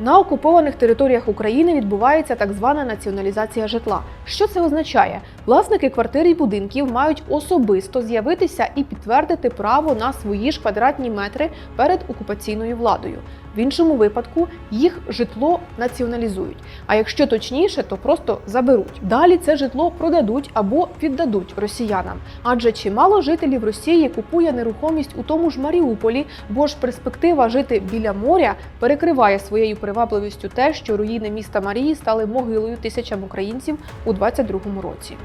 На окупованих територіях України відбувається так звана націоналізація житла. Що це означає? Власники квартир і будинків мають особисто з'явитися і підтвердити право на свої ж квадратні метри перед окупаційною владою. В іншому випадку їх житло націоналізують. А якщо точніше, то просто заберуть. Далі це житло продадуть або віддадуть росіянам. Адже чимало жителів Росії купує нерухомість у тому ж Маріуполі, бо ж перспектива жити біля моря перекриває своєю привабливістю те, що руїни міста Марії стали могилою тисячам українців у 22-му році.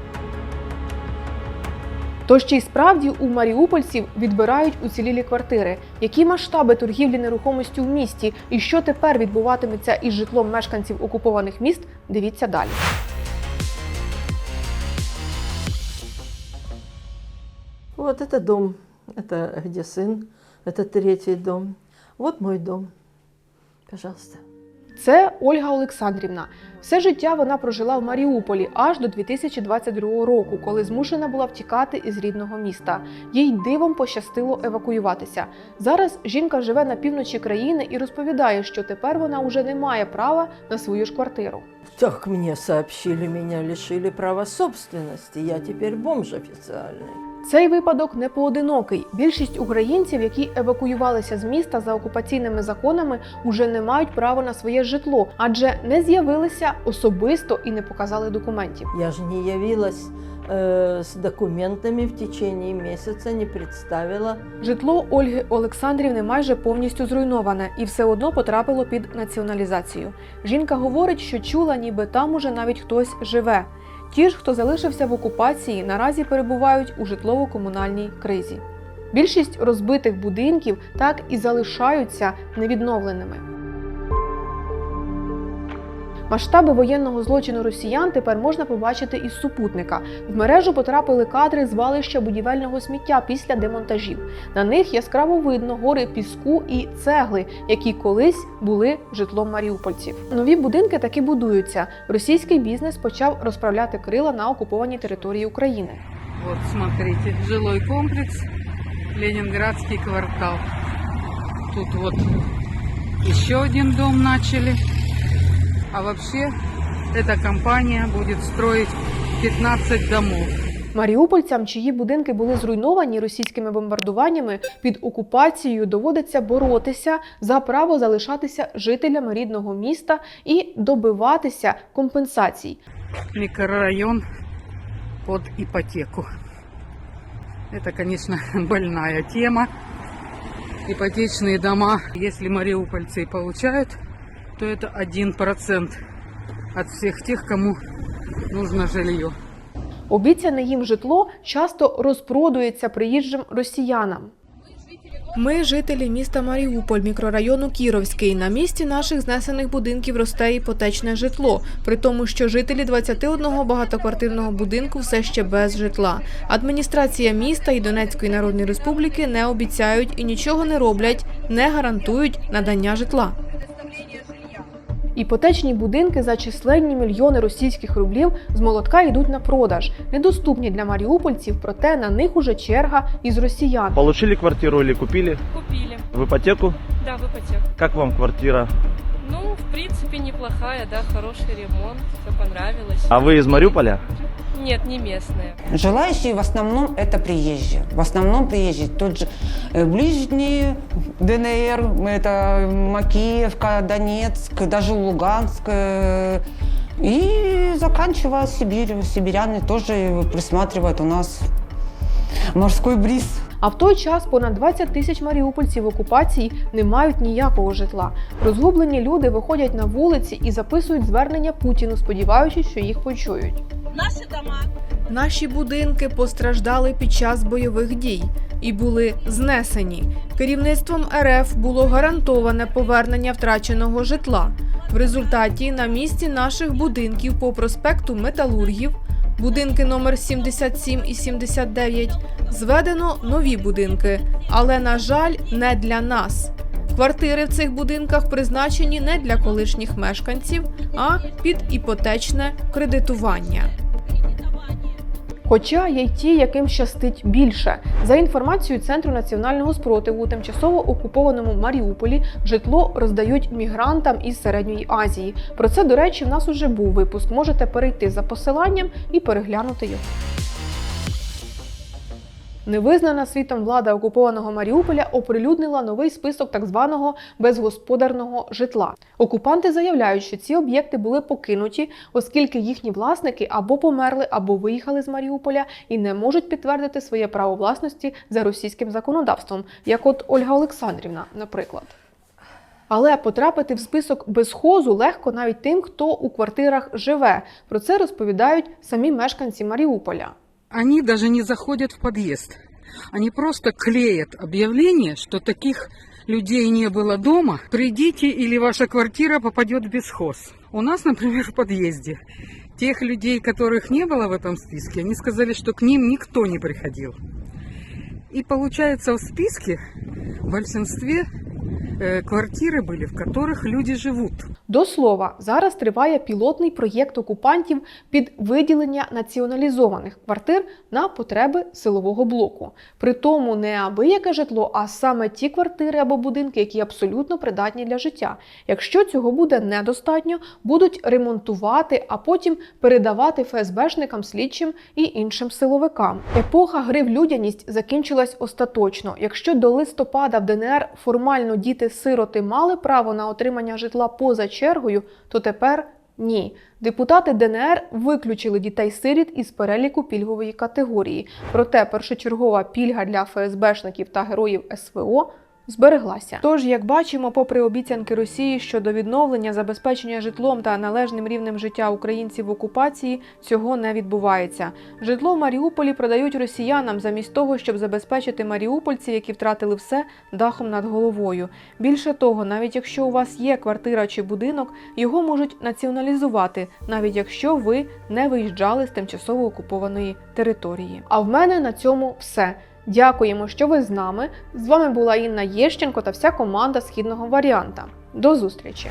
Тож чи й справді у маріупольців відбирають уцілілі квартири? Які масштаби торгівлі нерухомістю в місті і що тепер відбуватиметься із житлом мешканців окупованих міст? Дивіться далі. Вот это дом, это где сын, это третий дом. Вот мой дом. Пожалуйста. Це Ольга Олександрівна. Все життя вона прожила в Маріуполі аж до 2022 року, коли змушена була втікати із рідного міста. Їй дивом пощастило евакуюватися. Зараз жінка живе на півночі країни і розповідає, що тепер вона вже не має права на свою ж квартиру. Так мне сообщили, меня лишили права собственности. Я теперь бомж официальный. Цей випадок не поодинокий. Більшість українців, які евакуювалися з міста за окупаційними законами, уже не мають права на своє житло, адже не з'явилися особисто і не показали документів. Я же не явилась э, с документами в течение месяца, не представила. Житло Ольги Олександрівни майже повністю зруйноване і все одно потрапило під націоналізацію. Жінка говорить, що чула, ніби там уже навіть хтось живе. Ті ж, хто залишився в окупації, наразі перебувають у житлово-комунальній кризі. Більшість розбитих будинків так і залишаються невідновленими. Масштаби воєнного злочину росіян тепер можна побачити із супутника. В мережу потрапили кадри звалища будівельного сміття після демонтажів. На них яскраво видно гори піску і цегли, які колись були житлом маріупольців. Нові будинки таки будуються. Російський бізнес почав розправляти крила на окупованій території України. Вот смотрите, жилой комплекс, Ленинградский квартал. Тут вот еще один дом начали. А вообще эта компания будет строить 15 домов. Маріупольцям, чиї будинки були зруйновані російськими бомбардуваннями під окупацією, доводиться боротися за право залишатися жителями рідного міста і добиватися компенсацій. Микрорайон под ипотеку. Это, конечно, больная тема. Ипотечные дома, если мариупольцы и получают, то это 1% от всех тех, кому нужно жилье. Обіцяне їм житло часто розпродується приїжджим росіянам. Ми жителі міста Маріуполь, мікрорайону Кіровський. На місці наших знесених будинків росте іпотечне житло, при тому, що жителі 21 багатоквартирного будинку все ще без житла. Адміністрація міста і Донецької Народної Республіки не обіцяють і нічого не роблять, не гарантують надання житла. Іпотечні будинки за численні мільйони російських рублів з молотка йдуть на продаж, недоступні для маріупольців, проте на них уже черга із росіян. Получили квартиру или купили Купили. в іпотеку? Да, в іпотеку. Як вам квартира? Ну, в принципі, неплохая, да, хороший ремонт, все понравилось. А ви з Мариуполя? Нет, не местная. Желающие в основном это приезжие. В основном приезжие. Тот же э, ближний ДНР, это Макеевка, Донецк, даже Луганск. э, И заканчивая Сибирью. Сибиряне тоже присматривают у нас морской бриз. А в той час понад 20 тисяч маріупольців в окупації не мають ніякого житла. Розгублені люди виходять на вулиці і записують звернення Путіну, сподіваючись, що їх почують. Наші дома Наші будинки постраждали під час бойових дій і були знесені. Керівництвом РФ було гарантоване повернення втраченого житла. В результаті на місці наших будинків по проспекту Металургів, будинки номер 77 і 79, зведено нові будинки, але на жаль, не для нас. Квартири в цих будинках призначені не для колишніх мешканців, а під іпотечне кредитування. Хоча є й ті, яким щастить більше. За інформацією Центру національного спротиву у тимчасово окупованому Маріуполі житло роздають мігрантам із середньої Азії. Про це, до речі, в нас уже був випуск. Можете перейти за посиланням і переглянути його. Невизнана світом влада окупованого Маріуполя оприлюднила новий список так званого безгосподарного житла. Окупанти заявляють, що ці об'єкти були покинуті, оскільки їхні власники або померли, або виїхали з Маріуполя і не можуть підтвердити своє право власності за російським законодавством, як от Ольга Олександрівна, наприклад. Але потрапити в список безхозу легко навіть тим, хто у квартирах живе. Про це розповідають самі мешканці Маріуполя. Они даже не заходят в подъезд. Они просто клеят объявление, что таких людей не было дома. Придите или ваша квартира попадет в бесхоз. У нас, например, в подъезде тех людей, которых не было в этом списке, они сказали, что к ним никто не приходил. И получается в списке в большинстве квартиры были, в которых люди живут. До слова, зараз триває пілотний проєкт окупантів під виділення націоналізованих квартир на потреби силового блоку. Притому не абияке житло, а саме ті квартири або будинки, які абсолютно придатні для життя. Якщо цього буде недостатньо, будуть ремонтувати, а потім передавати ФСБшникам, слідчим і іншим силовикам. Епоха гри в людяність закінчилась остаточно. Якщо до листопада в ДНР формально діти-сироти мали право на отримання житла поза чергою, то тепер ні. Депутати ДНР виключили дітей-сиріт із переліку пільгової категорії. Проте першочергова пільга для ФСБшників та героїв СВО збереглася. Тож, як бачимо, попри обіцянки Росії щодо відновлення, забезпечення житлом та належним рівнем життя українців в окупації, цього не відбувається. Житло в Маріуполі продають росіянам замість того, щоб забезпечити маріупольців, які втратили все дахом над головою. Більше того, навіть якщо у вас є квартира чи будинок, його можуть націоналізувати, навіть якщо ви не виїжджали з тимчасово окупованої території. А в мене на цьому все. Дякуємо, що ви з нами. З вами була Інна Єщенко та вся команда східного варіанта. До зустрічі!